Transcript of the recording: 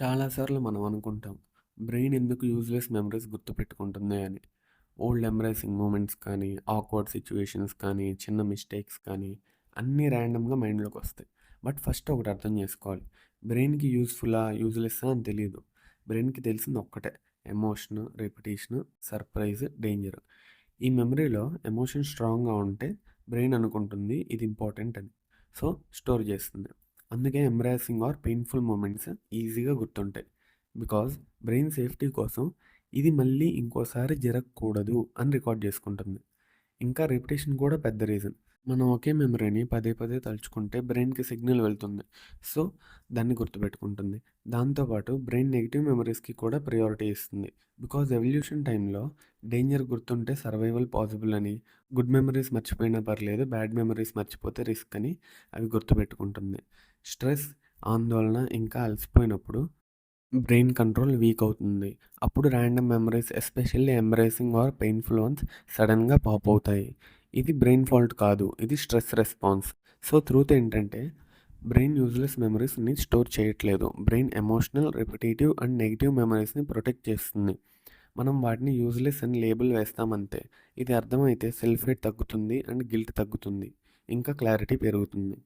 చాలాసార్లు మనం అనుకుంటాం బ్రెయిన్ ఎందుకు యూజ్లెస్ మెమరీస్ గుర్తుపెట్టుకుంటుంది అని. ఓల్డ్ ఎంబ్రేసింగ్ మూమెంట్స్ కానీ ఆక్వర్డ్ సిచ్యువేషన్స్ కానీ చిన్న మిస్టేక్స్ కానీ అన్నీ ర్యాండమ్గా మైండ్లోకి వస్తాయి. బట్ ఫస్ట్ ఒకటి అర్థం చేసుకోవాలి. బ్రెయిన్కి యూస్ఫుల్లా యూజ్లెస్ అని తెలియదు బ్రెయిన్కి తెలిసింది ఒక్కటే ఎమోషన్ రిపిటేషన్ సర్ప్రైజ్ డేంజర్. ఈ మెమరీలో ఎమోషన్ స్ట్రాంగ్గా ఉంటే బ్రెయిన్ అనుకుంటుంది ఇది ఇంపార్టెంట్ అని. సో స్టోర్ చేస్తుంది. అందుకే ఎంబ్రాసింగ్ ఆర్ పెయిన్ఫుల్ మూమెంట్స్ ఈజీగా గుర్తుంటాయి. బికాజ్ బ్రెయిన్ సేఫ్టీ కోసం ఇది మళ్ళీ ఇంకోసారి జరగకూడదు అని రికార్డ్ చేసుకుంటుంది. ఇంకా రిపిటేషన్ కూడా పెద్ద రీజన్. మనం ఒకే మెమరీని పదే పదే తలుచుకుంటే బ్రెయిన్కి సిగ్నల్ వెళ్తుంది. సో దాన్ని గుర్తుపెట్టుకుంటుంది. దాంతోపాటు బ్రెయిన్ నెగిటివ్ మెమరీస్కి కూడా ప్రయారిటీ ఇస్తుంది. బికాజ్ ఎవల్యూషన్ టైంలో డేంజర్ గుర్తుంటే సర్వైవల్ పాసిబుల్ అని గుడ్ మెమరీస్ మర్చిపోయినా పర్లేదు బ్యాడ్ మెమరీస్ మర్చిపోతే రిస్క్ అని అవి గుర్తుపెట్టుకుంటుంది. స్ట్రెస్ ఆందోళన ఇంకా అలసిపోయినప్పుడు బ్రెయిన్ కంట్రోల్ వీక్ అవుతుంది. అప్పుడు random memories especially embarrassing or painful ones సడన్గా పాప్ అవుతాయి. ఇది బ్రెయిన్ ఫాల్ట్ కాదు ఇది స్ట్రెస్ రెస్పాన్స్. సో ట్రూత్ ఏంటంటే బ్రెయిన్ యూజ్లెస్ మెమరీస్ని స్టోర్ చేయట్లేదు. Brain emotional repetitive and negative మెమరీస్ని protect చేస్తుంది. మనం వాటిని యూజ్లెస్ అని లేబుల్ వేస్తామంతే. ఇది అర్థమైతే సెల్ఫ్ హేట్ తగ్గుతుంది అండ్ గిల్ట్ తగ్గుతుంది. ఇంకా క్లారిటీ పెరుగుతుంది.